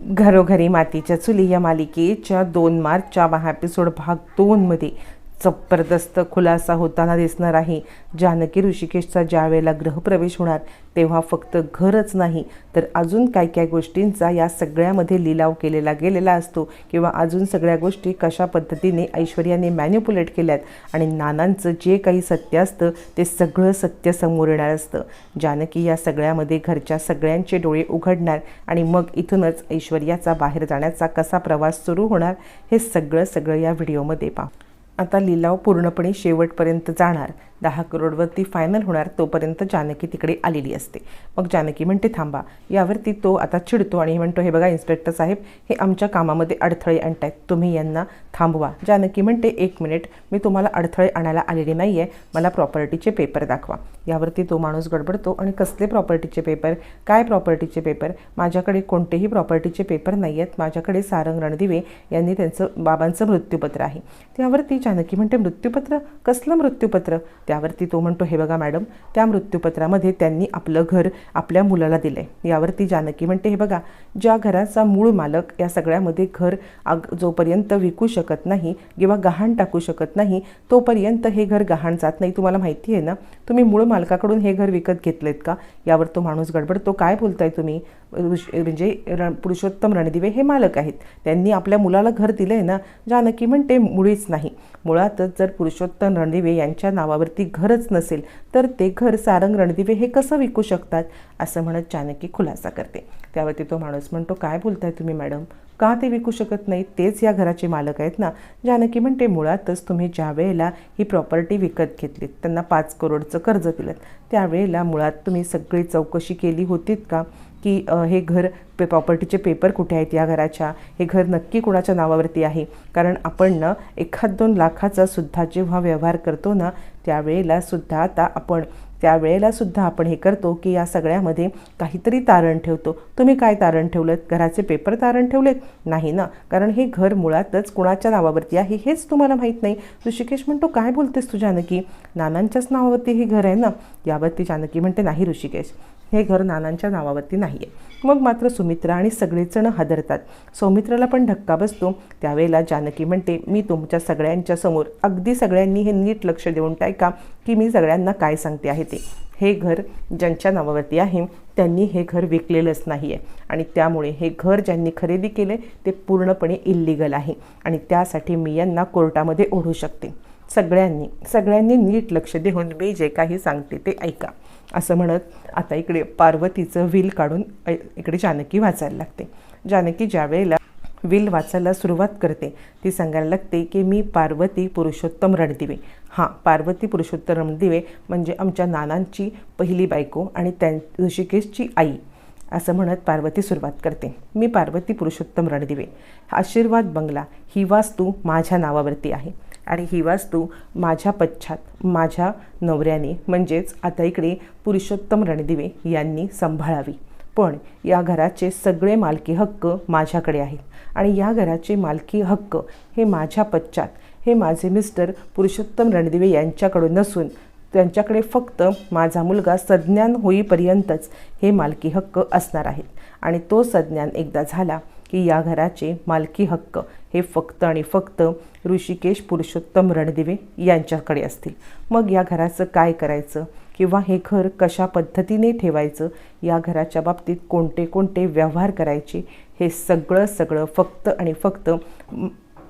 घरोघरी मातीच्या चुली या मालिकेच्या दोन मार्चच्या महा एपिसोड भाग दोनमध्ये जबरदस्त खुलासा होताना दिसणार आहे. जानकी ऋषिकेशचा ज्यावेळेला ग्रहप्रवेश होणार तेव्हा फक्त घरच नाही तर अजून काय काय गोष्टींचा या सगळ्यामध्ये लिलाव केलेला गेलेला असतो किंवा अजून सगळ्या गोष्टी कशा पद्धतीने ऐश्वर्याने मॅन्युपुलेट केल्यात आणि नानांचं जे काही सत्य असतं ते सगळं सत्य समोर येणार असतं. जानकी या सगळ्यामध्ये घरच्या सगळ्यांचे डोळे उघडणार आणि मग इथूनच ऐश्वर्याचा बाहेर जाण्याचा कसा प्रवास सुरू होणार हे सगळं सगळं या व्हिडिओमध्ये पहा. आता लिलाव पूर्णपणे शेवटपर्यंत जाणार. दहा करोडवरती फायनल होणार तोपर्यंत जानकी तिकडे आलेली असते. मग जानकी म्हणते थांबा यावरती तो आता चिडतो आणि म्हणतो हे बघा इन्स्पेक्टर साहेब हे आमच्या कामामध्ये अडथळे आणतायत. तुम्ही यांना थांबवा. जानकी म्हणते एक मिनिट मी तुम्हाला अडथळे आणायला आलेली नाही आहे मला प्रॉपर्टीचे पेपर दाखवा. यावरती तो माणूस गडबडतो आणि कसले प्रॉपर्टीचे पेपर काय प्रॉपर्टीचे पेपर माझ्याकडे कोणतेही प्रॉपर्टीचे पेपर नाही आहेत माझ्याकडे सारंग रणदिवे यांनी त्यांचं बाबांचं मृत्यूपत्र आहे. त्यावरती जानकी म्हणते मृत्यूपत्र? कसलं मृत्यूपत्र? त्यावरती तो म्हणतो हे बघा मॅडम त्या मृत्यूपत्रामध्ये त्यांनी आपलं घर आपल्या मुलाला दिलं आहे यावरती जानकी म्हणते हे बघा ज्या घराचा मूळ मालक या सगळ्यामध्ये घर अग जोपर्यंत विकू शकत नाही किंवा गहाण टाकू शकत नाही तोपर्यंत हे घर गहाण जात नाही. तुम्हाला माहिती आहे ना तुम्ही मूळ मालकाकडून हे घर विकत घेतलेत का? यावर तो माणूस गडबडतो काय बोलताय तुम्ही? म्हणजे रण पुरुषोत्तम रणदिवे हे मालक आहेत. त्यांनी आपल्या मुलाला घर दिलं आहे ना. जानकी म्हणते मुळीच नाही. मुळातच जर पुरुषोत्तम रणदिवे यांच्या नावावरती घरच नसेल तर ते घर सारंग रणदिवे हे कसं विकू शकतात? असं म्हणत जानकी खुलासा करते. त्यावरती तो माणूस म्हणतो काय बोलताय तुम्ही मॅडम? का ते विकू शकत नाही? तेच या घराचे मालक आहेत ना. जानकी म्हणते मुळातच तुम्ही ज्या वेळेला ही प्रॉपर्टी विकत घेतलीत त्यांना पाच करोडचं कर्ज दिलं त्यावेळेला मुळात तुम्ही सगळी चौकशी केली होतीत का? की हे घर पे प्रॉपर्टीचे पेपर कुठे आहेत या घराच्या? हे घर नक्की कुणाच्या नावावरती आहे? कारण आपण ना एखाद दोन लाखाचा सुद्धा जेव्हा व्यवहार करतो ना त्यावेळेला सुद्धा आता आपण त्यावेळेला सुद्धा आपण हे करतो की या सगळ्यामध्ये काहीतरी तारण ठेवतो. तुम्ही काय तारण ठेवलं घराचे पेपर तारण ठेवलेत? नाही ना. कारण हे घर मुळातच कुणाच्या नावावरती आहे हेच तुम्हाला माहीत नाही. ऋषिकेश म्हणतो काय बोलतेस तू जानकी? नानांच्याच नावावरती हे घर आहे ना? यावरती जानकी म्हणते नाही ऋषिकेश. हे घर नानांच्या नावावरती नाही आहे मग मात्र सुमित्रा आणि सगळेजण हादरतात. सौमित्राला पण धक्का बसतो. त्यावेळेला जानकी म्हणते मी तुमच्या सगळ्यांच्या समोर अगदी सगळ्यांनी हे नीट लक्ष देऊन टाका की? मी सगळ्यांना काय सांगते आहे ते? हे घर ज्यांच्या नावावरती आहे त्यांनी हे घर विकलेलंच नाही आहे आणि त्यामुळे हे घर ज्यांनी खरेदी केले ते पूर्णपणे इल्लिगल आहे. आणि त्यासाठी मी यांना कोर्टामध्ये ओढू शकते. सगळ्यांनी सगळ्यांनी नीट लक्ष देऊन मी जे काही सांगते ते ऐका. असं म्हणत आता इकडे पार्वतीचं विल काढून इकडे जानकी वाचायला लागते. जानकी ज्यावेळेला विल वाचायला सुरुवात करते ती सांगायला लागते की मी पार्वती पुरुषोत्तम रणदिवे. हां पार्वती पुरुषोत्तम रणदिवे म्हणजे आमच्या नानांची पहिली बायको आणि त्या ऋषिकेशची आई असं म्हणत पार्वती सुरुवात करते. मी पार्वती पुरुषोत्तम रणदिवे आशीर्वाद बंगला ही वास्तू माझ्या नावावरती आहे. आणि ही वास्तू माझ्या पश्चात माझ्या नवऱ्याने म्हणजेच आता इकडे पुरुषोत्तम रणदिवे यांनी सांभाळावी. पण या घराचे सगळे मालकी हक्क माझ्याकडे आहेत आणि या घराचे मालकी हक्क हे माझ्या पश्चात हे माझे मिस्टर पुरुषोत्तम रणदिवे यांच्याकडून नसून त्यांच्याकडे फक्त माझा मुलगा सज्ञान होईपर्यंतच हे मालकी हक्क असणार आहेत. आणि तो सज्ञान एकदा झाला की या घराचे मालकी हक्क हे फक्त आणि फक्त ऋषिकेश पुरुषोत्तम रणदिवे यांच्याकडे असतील. मग या घराचं काय करायचं? किंवा हे घर कशा पद्धतीने ठेवायचं? या घराच्या बाबतीत कोणते कोणते व्यवहार करायचे? हे सगळं सगळं फक्त आणि फक्त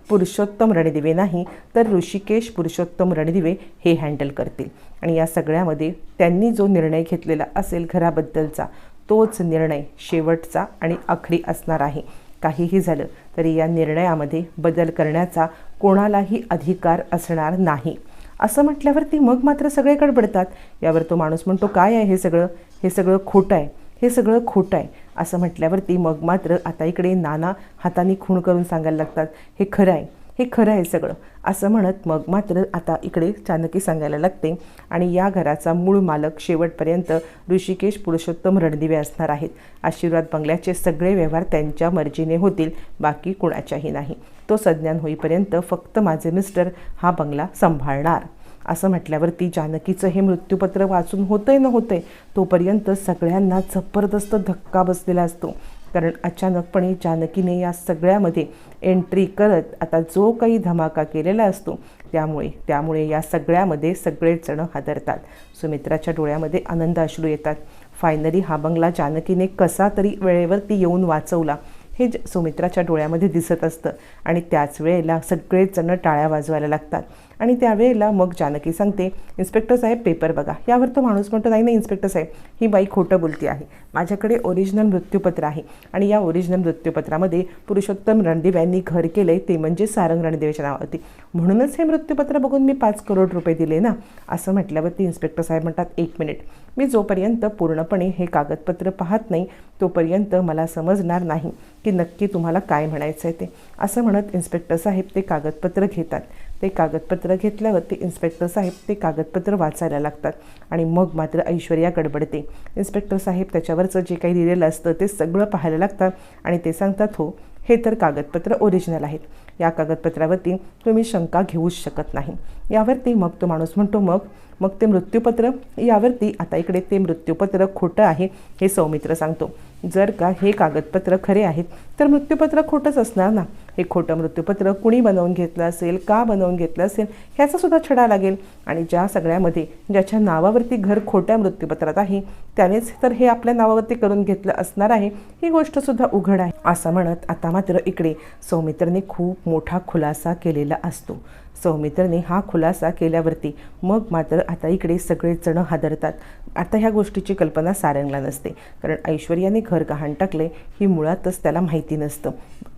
पुरुषोत्तम रणदिवे नाही तर ऋषिकेश पुरुषोत्तम रणदिवे हे हँडल करतील. आणि या सगळ्यामध्ये त्यांनी जो निर्णय घेतलेला असेल घराबद्दलचा तोच निर्णय शेवटचा आणि आखरी असणार आहे. काहीही झालं तरी या निर्णयामध्ये बदल करण्याचा कोणालाही अधिकार असणार नाही. असं म्हटल्यावरती मग मात्र सगळे गडबडतात. यावर तो माणूस म्हणतो काय आहे हे सगळं? हे सगळं खोटं आहे. हे सगळं खोटं आहे. असं म्हटल्यावरती मग मात्र आता इकडे नाना हाताने खूण करून सांगायला लागतात हे खरं आहे. हे खरं आहे सगळं. असं म्हणत मग मात्र आता इकडे चाणकी सांगायला लागते आणि या घराचा मूळ मालक शेवटपर्यंत ऋषिकेश पुरुषोत्तम रणदिवे असणार आहेत. आशीर्वाद बंगल्याचे सगळे व्यवहार त्यांच्या मर्जीने होतील बाकी कुणाच्याही नाही. तो संज्ञान होईपर्यंत फक्त माझे मिस्टर हा बंगला सांभाळणार. असं म्हटल्यावरती जानकीचं हे मृत्यूपत्र वाचून होतंय न होते तोपर्यंत सगळ्यांना जबरदस्त धक्का बसलेला असतो. कारण अचानकपणे जानकीने या सगळ्यामध्ये एंट्री करत आता जो काही धमाका केलेला असतो त्यामुळे त्यामुळे या सगळ्यामध्ये सगळेच जण हादरतात. सुमित्राच्या डोळ्यामध्ये आनंद अश्रू येतात. फायनली हा बंगला जानकीने कसा तरी वेळेवरती येऊन वाचवला. हे सुमित्राच्या डोळ्यामध्ये दिसत असतं. आणि त्याच वेळेला सगळेच जण टाळ्या वाजवायला लागतात. आणि त्यावेळेला मग जानकी सांगते इन्स्पेक्टर साहेब पेपर बघा. यावर तो माणूस म्हणतो नाही नाही इन्स्पेक्टर साहेब ही बाई खोटं बोलती आहे. माझ्याकडे ओरिजिनल मृत्यूपत्र आहे. आणि या ओरिजिनल मृत्यूपत्रामध्ये पुरुषोत्तम रणदेव यांनी घर केलं आहे ते म्हणजे सारंग रणदेवाच्या नावावरती. म्हणूनच हे मृत्यूपत्र बघून मी पाच करोड रुपये दिले ना? असं म्हटल्यावरती इन्स्पेक्टर साहेब म्हणतात एक मिनिट. मी जोपर्यंत पूर्णपणे हे कागदपत्र पाहत नाही तोपर्यंत मला समजणार नाही की नक्की तुम्हाला काय म्हणायचं आहे ते. असं म्हणत इन्स्पेक्टर साहेब ते कागदपत्र घेतात. ते कागदपत्र घेतल्यावर ते इन्स्पेक्टर साहेब ते कागदपत्र वाचायला लागतात. आणि मग मात्र ऐश्वर्या गडबडते. इन्स्पेक्टर साहेब त्याच्यावरचं जे काही लिहिलेलं असतं ते सगळं पाहायला लागतात आणि ते सांगतात हो हे तर कागदपत्र ओरिजिनल आहेत. या कागदपत्रावरती तुम्ही शंका घेऊच शकत नाही. यावरती मग तो माणूस म्हणतो मग मग ते मृत्यूपत्र यावरती आता इकडे ते मृत्यूपत्र खोटं आहे हे सौमित्र सांगतो. जर का हे कागदपत्र खरे आहेत तर मृत्यूपत्र खोटंच असणार ना? हे खोटं मृत्यूपत्र कुणी बनवून घेतलं असेल का बनवून घेतलं असेल ह्याचा सुद्धा छडा लागेल. आणि ज्या सगळ्यामध्ये ज्याच्या नावावरती घर खोट्या मृत्यूपत्रात आहे त्यानेच तर हे आपल्या नावावरती करून घेतलं असणार आहे ही गोष्टसुद्धा उघड आहे. असं म्हणत आता मात्र इकडे सौमित्रने खूप मोठा खुलासा केलेला असतो. सौमित्रने हा खुलासा केल्यावरती मग मात्र आता इकडे सगळेच जण हादरतात. आता ह्या गोष्टीची कल्पना सारंगला नसते. कारण ऐश्वर्याने घर गहाण टाकले ही मुळातच त्याला माहिती नसतं.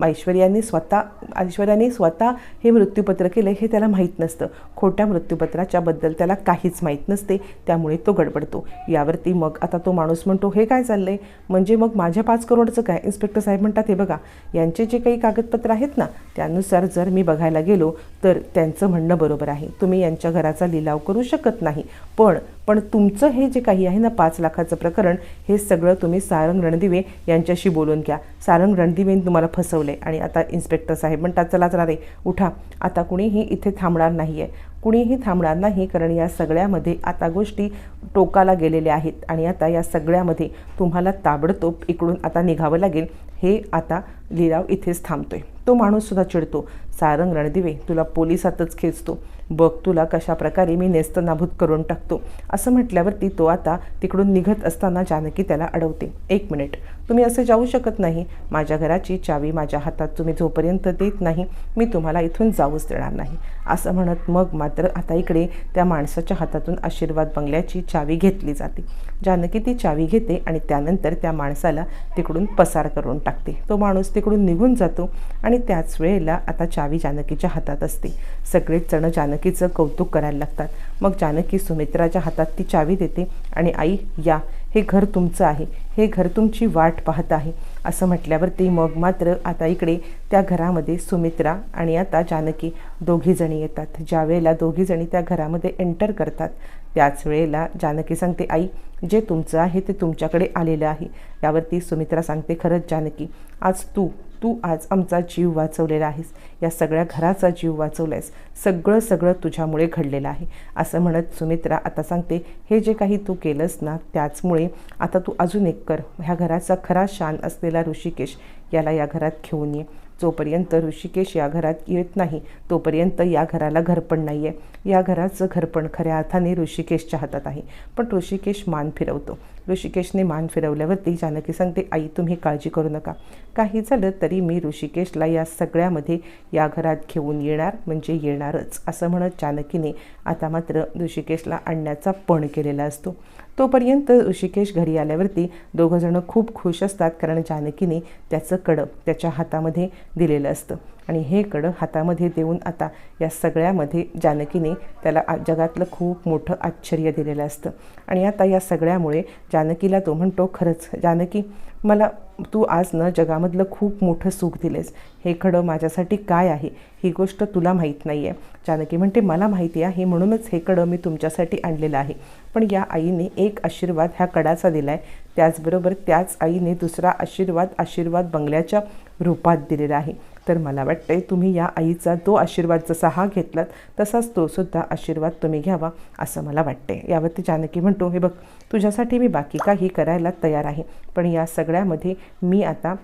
ऐश्वर्याने स्वतः ऐश्वर्याने स्वतः हे मृत्यूपत्र केलं हे त्याला माहीत नसतं. खोट्या मृत्यूपत्राच्याबद्दल त्याला काहीच माहीत नसते त्यामुळे तो गडबडतो. यावरती मग आता तो माणूस म्हणतो हे काय चाललं आहे म्हणजे मग माझ्या पाच करोडचं काय? इन्स्पेक्टर साहेब म्हणतात हे बघा यांचे जे काही कागदपत्र आहेत ना त्यानुसार जर मी बघायला गेलो तर त्यांचं म्हणणं बरोबर आहे. तुम्ही यांच्या घराचा लिलाव करू शकत नाही. पण पण तुमचं हे जे काही आहे ना पाच लाखाचं प्रकरण हे सगळं तुम्ही सारंग रणदिवे यांच्याशी बोलून घ्या. सारंग रणदिवेने तुम्हाला फसवले आणि आता इन्स्पेक्टर साहेब म्हणतात चला चला रे उठा. आता कुणीही इथे थांबणार नाही आहे कुणीही थांबणार नाही कारण या सगळ्यामध्ये आता गोष्टी टोकाला गेलेल्या आहेत आणि आता या सगळ्यामध्ये तुम्हाला ताबडतोब इकडून आता निघावं लागेल. हे आता लिलाव इथेच थांबतोय. तो माणूससुद्धा चिडतो. सारंग रणदिवे तुला पोलिसातच खेचतो. बघ तुला कशा प्रकारे मी नेस्तनाभूत करून टाकतो. असं म्हटल्यावरती तो आता तिकडून निघत असताना जानकी त्याला अडवते. एक मिनिट. तुम्ही असं जाऊ शकत नाही. माझ्या घराची चावी माझ्या हातात तुम्ही जोपर्यंत देत नाही मी तुम्हाला इथून जाऊच देणार नाही. असं म्हणत मग मात्र आता इकडे त्या माणसाच्या हातातून आशीर्वाद बंगल्याची चावी घेतली जाते. जानकी ती चावी घेते आणि त्यानंतर त्या माणसाला तिकडून पसार करून टाकते. तो माणूस तिकडून निघून जातो आणि त्याच वेळेला आता चावी जानकीच्या हातात असते. सगळेच जण जानकी जानकीचं कौतुक करायला लागतात. मग जानकी सुमित्राच्या हातात ती चावी देते आणि आई या. हे घर तुमचं आहे. हे घर तुमची वाट पाहत आहे. असं म्हटल्यावर ती मग मात्र आता इकडे त्या घरामध्ये सुमित्रा आणि आता जानकी दोघीजणी येतात. ज्यावेळेला दोघीजणी त्या घरामध्ये एंटर करतात त्याच वेळेला जानकी सांगते आई जे तुमचं आहे ते तुमच्याकडे आलेलं आहे. यावरती सुमित्रा सांगते खरंच जानकी आज तू तू आज आमचा जीव वाचवलेला आहेस. या सगळ्या घराचा जीव वाचवला आहेस सगळं सगळं तुझ्यामुळे घडलेलं आहे. असं म्हणत सुमित्रा आता सांगते हे जे काही तू केलंस ना त्याचमुळे आता तू अजून एक कर. ह्या घराचा खरा शान असलेला ऋषिकेश याला या घरात घेऊन ये. जोपर्यंत ऋषिकेश या घरात येत नाही तोपर्यंत या घराला घरपण नाही आहे या घराचं घरपण खऱ्या अर्थाने ऋषिकेशच्या हातात आहे. पण ऋषिकेश मान फिरवतो. ऋषिकेशने मान फिरवल्यावरती जानकी सांगते आई तुम्ही काळजी करू नका. काही झालं तरी मी ऋषिकेशला या सगळ्यामध्ये या घरात घेऊन येणार म्हणजे येणारच असं म्हणत जानकीने आता मात्र ऋषिकेशला आणण्याचा पण केलेला असतो. तोपर्यंत ऋषिकेश घरी आल्यावरती दोघंजणं खूप खुश असतात कारण जानकीने त्याचं कडं त्याच्या हातामध्ये दिलेलं असतं. आणि हे कडं हातामध्ये देऊन आता या सगळ्यामध्ये जानकीने त्याला जगातलं खूप मोठं आश्चर्य दिलेलं असतं. आणि आता या सगळ्यामुळे जानकीला तो म्हणतो खरंच जानकी मला तू आज न जगामधलं खूप मोठं सुख दिलेस हे खडं माझ्यासाठी काय आहे? ही गोष्ट तुला माहीत नाही आहे जानकी म्हणते मला माहिती आहे म्हणूनच हे कडं मी तुमच्यासाठी आणलेलं आहे. पण या आईने एक आशीर्वाद ह्या कडाचा दिला आहे त्याचबरोबर त्याच आईने दुसरा आशीर्वाद आशीर्वाद बंगल्याच्या रूपात दिलेला आहे. तर मला वाटतंय तुम्ही या आईचा तो आशीर्वाद जसा हा घेतलात तसाच तो सुद्धा आशीर्वाद तुम्ही घ्यावा असं मला वाटते यावरती जानकी म्हणतो हे बघ तुझ्यासाठी मी बाकी काही करायला तयार आहे पण या सगळ्यामध्ये मी आता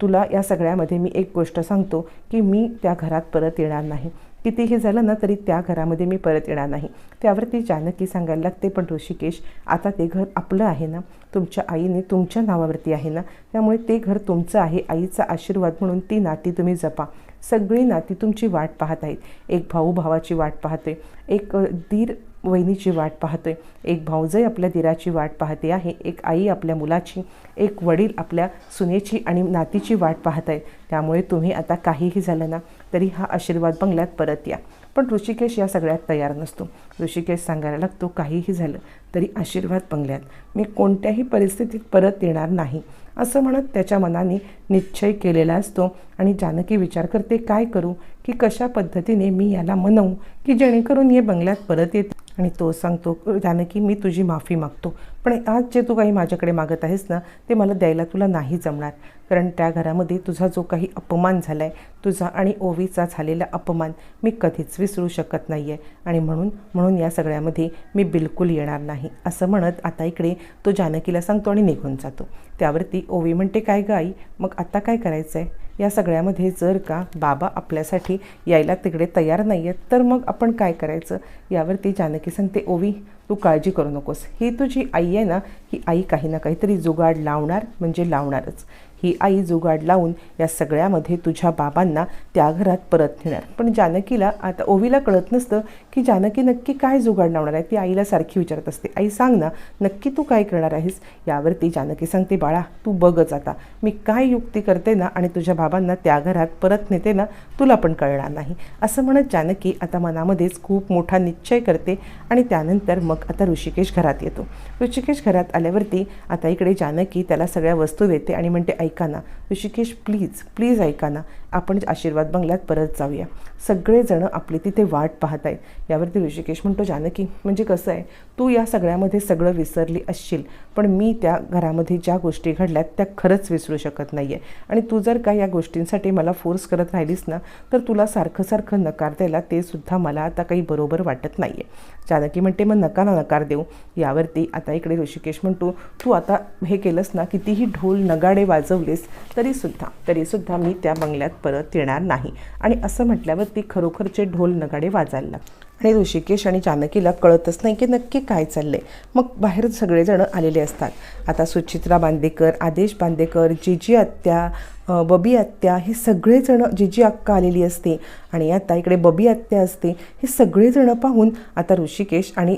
तुला या सगळ्यामध्ये मी एक गोष्ट सांगतो की मी त्या घरात परत येणार नाही. कितीही झालं ना तरी त्या घरामध्ये मी परत येणार नाही. त्यावरती जानकी सांगायला लागते पण ऋषिकेश आता ते घर आपलं आहे ना तुमच्या आईने तुमच्या नावावरती आहे ना त्यामुळे ते घर तुमचं आहे आईचा आशीर्वाद म्हणून ती नाती तुम्ही जपा. सगळी नाती तुमची वाट पाहत आहेत. एक भाऊ भावाची वाट पाहतोय एक दीर वहिनीची वाट पाहतोय एक भाऊजय आपल्या दिराची वाट पाहते आहे एक आई आपल्या मुलाची एक वडील आपल्या सुनेची आणि नातीची वाट पाहत आहेत. त्यामुळे तुम्ही आता काहीही झालं ना तरी हा आशीर्वाद बंगल्यात परत या. पण ऋषिकेश या सगळ्यात तयार नसतो. ऋषिकेश सांगायला लागतो काहीही झालं तरी आशीर्वाद बंगल्यात. मी कोणत्याही परिस्थितीत परत येणार नाही. असं म्हणत त्याच्या मनाने निश्चय केलेला असतो आणि जानकी विचार करते काय करू? की कशा पद्धतीने मी याला मनवू? की जेणेकरून हे बंगल्यात परत येते आणि तो सांगतो जानकी मी तुझी माफी मागतो. पण आज जे तू काही माझ्याकडे मागत आहेस ना ते मला द्यायला तुला नाही जमणार. कारण त्या घरामध्ये तुझा जो काही अपमान झाला आहे तुझा आणि ओवीचा झालेला अपमान मी कधीच विसरू शकत नाही आहे आणि म्हणून म्हणून या सगळ्यामध्ये मी बिलकुल येणार नाही. असं म्हणत आता इकडे तो जानकीला सांगतो आणि निघून जातो. त्यावरती ओवी म्हणते काय ग आई मग आता काय करायचं आहे या सगळ्यामध्ये जर का बाबा आपल्यासाठी यायला तिकडे तयार नाही आहेत तर मग आपण काय करायचं? यावरती जानकी सांगते ओवी तू काळजी करू नकोस. ही तुझी आई आहे ना ही आई काही ना काहीतरी जुगाड लावणार म्हणजे लावणारच. ही आई जुगाड लावून या सगळ्यामध्ये तुझ्या बाबांना त्या घरात परत नेणार. पण जानकीला आता ओवीला कळत नसतं की जानकी नक्की काय जुगाड लावणार आहे. ती आईला सारखी विचारत असते आई सांग ना नक्की तू काय करणार आहेस? यावरती जानकी सांगते बाळा तू बघच आता. मी काय युक्ती करते ना आणि तुझ्या बाबांना त्या घरात परत नेते ना तुला पण कळणार नाही. असं म्हणत जानकी आता मनामध्येच खूप मोठा निश्चय करते आणि त्यानंतर मग आता ऋषिकेश घरात येतो. ऋषिकेश घरात आल्यावरती आता इकडे जानकी त्याला सगळ्या वस्तू देते आणि म्हणते आई ऐका ना. ऋषिकेश प्लीज प्लीज ऐका ना. आपण आशीर्वाद बंगल्यात परत जाऊया. सगळेजणं आपली तिथे वाट पाहत आहेत यावरती ऋषिकेश म्हणतो जानकी म्हणजे कसं आहे? तू या सगळ्यामध्ये सगळं विसरली असशील पण मी त्या घरामध्ये ज्या गोष्टी घडल्यात त्या खरंच विसरू शकत नाही आहे आणि तू जर का या गोष्टींसाठी मला फोर्स करत राहिलीस ना तर तुला सारखं सारखं नकार द्यायला ते सुद्धा मला आता काही बरोबर वाटत नाही आहे जानकी म्हणते मग नका ना नकार देऊ. यावरती आता इकडे ऋषिकेश म्हणतो तू आता हे केलंस ना कितीही ढोल नगाडे वाजवलेस तरीसुद्धा तरीसुद्धा मी त्या बंगल्यात परत येणार नाही. आणि असं म्हटल्यावर ती खरोखरचे ढोल नगाडे वाजायला लागतात आणि ऋषिकेश आणि जानकीला कळतच नाही की नक्की काय चाललंय. मग बाहेर सगळेजण आलेले असतात. आता सुचित्रा बांदेकर आदेश बांदेकर जी आत्या बबी आत्या हे सगळेजण जिजी अक्का आलेली असते आणि आता इकडे बबी आत्या असते हे सगळेजण पाहून आता ऋषिकेश आणि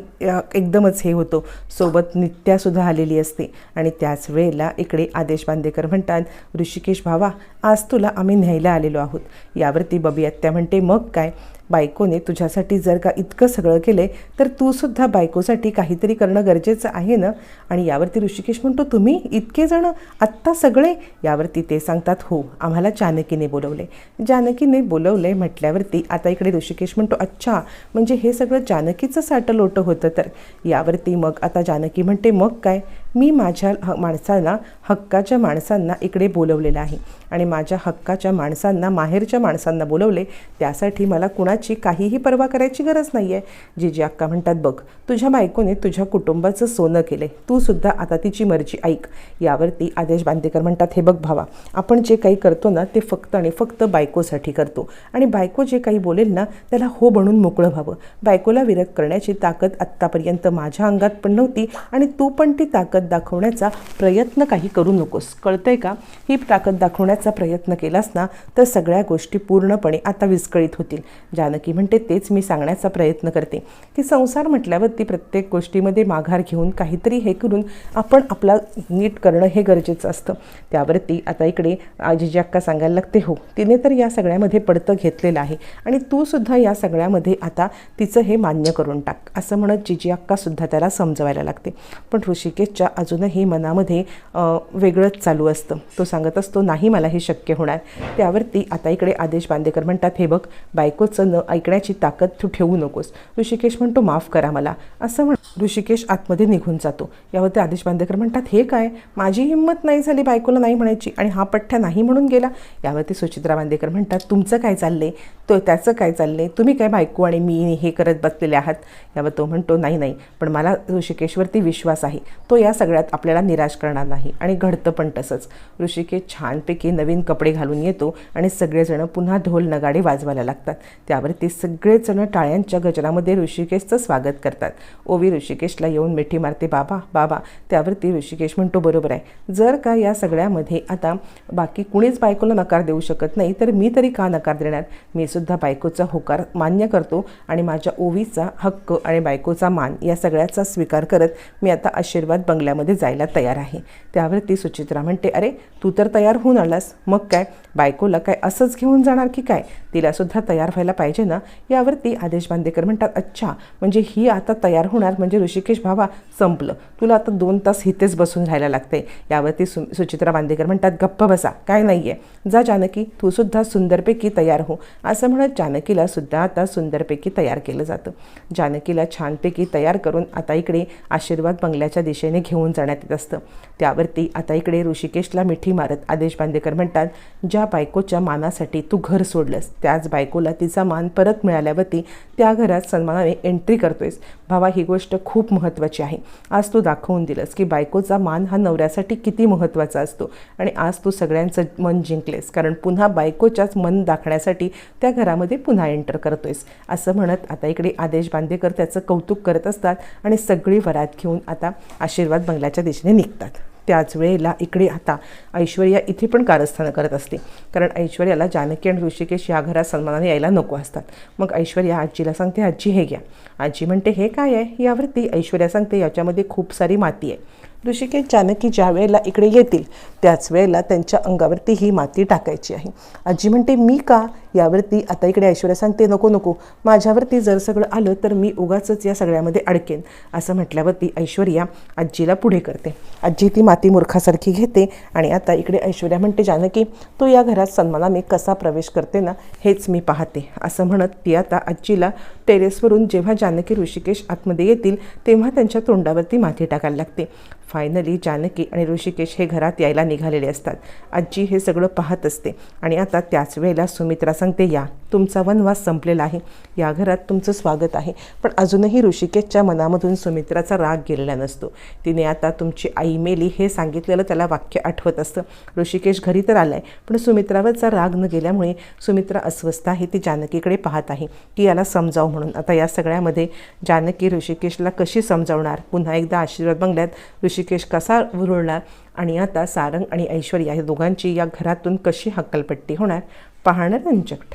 एकदमच हे होतो. सोबत नित्यासुद्धा आलेली असते आणि त्याच वेळेला इकडे आदेश बांदेकर म्हणतात ऋषिकेश भावा आज तुला आम्ही न्यायला आलेलो आहोत. यावरती बबी आत्या म्हणते मग काय? बायकोने तुझ्यासाठी जर का इतकं सगळं केलं तर तू सुद्धा बायकोसाठी काहीतरी करणं गरजेचं आहे ना? आणि यावरती ऋषिकेश म्हणतो तुम्ही इतके जण आत्ता सगळे? यावरती ते सांगतात हो आम्हाला जानकीने बोलवले जानकीने बोलवले म्हटल्यावरती आता इकडे ऋषिकेश म्हणतो अच्छा म्हणजे हे सगळं जानकीचं साटं लोटं होतं तर? यावरती मग आता जानकी म्हणते मग काय? मी माझ्या ह माणसांना हक्काच्या माणसांना इकडे बोलवलेलं आहे. आणि माझ्या हक्काच्या माणसांना माहेरच्या माणसांना बोलवले त्यासाठी मला कुणाची काहीही पर्वा करायची गरज नाही आहे जिजी अक्का म्हणतात बघ तुझ्या बायकोने तुझ्या कुटुंबाचं सोनं केलं आहे तू सुद्धा आता तिची मर्जी ऐक. यावरती आदेश बांदेकर म्हणतात हे बघ भावा आपण जे काही करतो ना ते फक्त आणि फक्त बायकोसाठी करतो. आणि बायको जे काही बोलेल ना त्याला हो बनून मोकळं व्हावं. बायकोला विरक करण्याची ताकद आत्तापर्यंत माझ्या अंगात पण नव्हती आणि तू पण ती ताकद दाखवण्याचा प्रयत्न काही करू नकोस. कळतंय का? ही ताकद दाखवण्याचा प्रयत्न केलास ना तर सगळ्या गोष्टी पूर्णपणे आता विस्कळीत होतील. जानकी म्हणते तेच मी सांगण्याचा प्रयत्न करते. की संसार म्हटल्यावरती प्रत्येक गोष्टीमध्ये माघार घेऊन काहीतरी हे करून आपण आपला नीट करणं हे गरजेचं असतं. त्यावरती आता इकडे आजीजी अक्का सांगायला लागते हो तिने तर या सगळ्यामध्ये पडतं घेतलेलं आहे आणि तू सुद्धा या सगळ्यामध्ये आता तिचं हे मान्य करून टाक. असं म्हणत जिजी अक्कासुद्धा त्याला समजवायला लागते. पण ऋषिकेशच्या अजूनही मनामध्ये वेगळंच चालू असतं. तो सांगत असतो नाही मला हे शक्य होणार. त्यावरती आता इकडे आदेश बांदेकर म्हणतात हे बघ बायकोचं न ऐकण्याची ताकद तू ठेवू नकोस. ऋषिकेश म्हणतो माफ करा मला. असं म्हण ऋषिकेश आतमध्ये निघून जातो. यावरती आदेश बांदेकर म्हणतात हे काय? माझी हिंमत नाही झाली बायकोला नाही म्हणायची आणि हा पठ्ठा नाही म्हणून गेला. यावरती सुचित्रा बांदेकर म्हणतात तुमचं काय चाललंय? तो त्याचं काय चाललंय? तुम्ही काय बायको आणि मी हे करत बसलेले आहात? यावर तो म्हणतो नाही नाही पण मला ऋषिकेशवरती विश्वास आहे. तो या सगळ्यात आपल्याला निराश करणार नाही. आणि घडतं पण तसंच. ऋषिकेश छानपैकी नवीन कपडे घालून येतो आणि सगळेजणं पुन्हा ढोल नगाडे वाजवायला लागतात. त्यावरती सगळेजणं टाळ्यांच्या गजरामध्ये ऋषिकेशचं स्वागत करतात. ओवी ऋषिकेशला येऊन मिठी मारते बाबा बाबा. त्यावरती ऋषिकेश म्हणतो बरोबर आहे. जर का या सगळ्यामध्ये आता बाकी कुणीच बायकोला नकार देऊ शकत नाही तर मी तरी का नकार देणार? मी सुद्धा बायकोचा होकार मान्य करतो आणि माझ्या ओवीचा हक्क आणि बायकोचा मान या सगळ्याचा स्वीकार करत मी आता आशीर्वाद बंगल्यामध्ये जायला तयार आहे. त्यावरती सुचित्रा म्हणते अरे तू तर तयार होऊन आलास. मग काय? बायकोला काय असंच घेऊन जाणार की काय? तिलासुद्धा तयार व्हायला पाहिजे ना? यावरती आदेश बांदेकर म्हणतात अच्छा म्हणजे ही आता तयार होणार म्हणजे ऋषिकेश भावा संपलं. तुला आता दोन तास इथेच बसून राहायला लागते. यावरती सु सुचित्रा बांदेकर म्हणतात गप्प बसा काय नाही आहे जा जानकी तू सुद्धा सुंदरपैकी तयार हो. असं म्हणत जानकीला सुद्धा आता सुंदरपैकी तयार केलं जातं. जानकीला छानपैकी तयार करून आता इकडे आशीर्वाद बंगल्याच्या दिशेने घेऊन जाण्यात येत असतं. त्यावरती आता इकडे ऋषिकेशला मिठी मारत आदेश बांदेकर म्हणतात ज्या बायकोच्या मानासाठी तू घर सोडलंस त्याच बायकोला तिचा मान परत मिळाल्यावरती त्या घरात सन्मानाने एंट्री करतोयस. भावा ही गोष्ट खूप महत्त्वाची आहे. आज तू दाखवून दिलंस की बायकोचा मान हा नवऱ्यासाठी किती महत्त्वाचा असतो आणि आज तू सगळ्यांचं मन जिंकलेस कारण पुन्हा बायकोच्याच मन दाखण्यासाठी त्या घरामध्ये पुन्हा एंटर करतोयस. असं म्हणत आता इकडे आदेश बांदेकर त्याचं कौतुक करत असतात आणि सगळी वरात घेऊन आता आशीर्वाद बंगल्याच्या दिशेने निघतात. त्याच वेळेला इकडे आता ऐश्वर्या इथे पण कारस्थानं करत असते. कारण ऐश्वर्याला जानकी आणि ऋषिकेश या घरात सन्मानाने यायला नको असतात. मग ऐश्वर्या आजीला सांगते आजी हे घ्या. आजी म्हणते हे काय आहे? यावरती ऐश्वर्या सांगते याच्यामध्ये खूप सारी माती आहे. ऋषिकेश जानकी ज्या वेळेला इकडे येतील त्याच वेळेला त्यांच्या अंगावरती ही माती टाकायची आहे. आजी म्हणते मी का? यावरती आता इकडे ऐश्वर्या सांगते नको नको. माझ्यावरती जर सगळं आलं तर मी उगाचच या सगळ्यामध्ये अडकेन. असं म्हटल्यावरती ऐश्वर्या आजीला पुढे करते. आजी ती माती मूर्खासारखी घेते आणि आता इकडे ऐश्वर्या म्हणते जानकी तू या घरात सन्मानाने कसा प्रवेश करते ना हेच मी पाहते. असं म्हणत ती आता आजीला टेरेसवरून जेव्हा जानकी ऋषिकेश आतमध्ये येतील तेव्हा त्यांच्या तोंडावरती माती टाकायला लागते. फायनली जानकी आणि ऋषिकेश हे घरात यायला निघालेले असतात. आजी हे सगळं पाहत असते आणि आता त्याच वेळेला सुमित्रा सांगते या तुमचा वनवास संपलेला आहे. या घरात तुमचं स्वागत आहे. पण अजूनही ऋषिकेशच्या मनामधून सुमित्राचा राग गेलेला नसतो. तिने आता तुमची आई मेली हे सांगितलेलं त्याला वाक्य आठवत असतं. ऋषिकेश घरी तर आलाय पण सुमित्रावरचा राग न गेल्यामुळे सुमित्रा अस्वस्थ आहे ती जानकीकडे पाहत आहे. की याला समजाव म्हणून. आता या सगळ्यामध्ये जानकी ऋषिकेशला कशी समजावणार? पुन्हा एकदा आशीर्वाद बंगल्यात ऋषिकेश कसा उरळणार? आणि आता सारंग आणि ऐश्वर्या या दोघांची या घरातून कशी हक्कलपट्टी होणार? पाहणं रंजक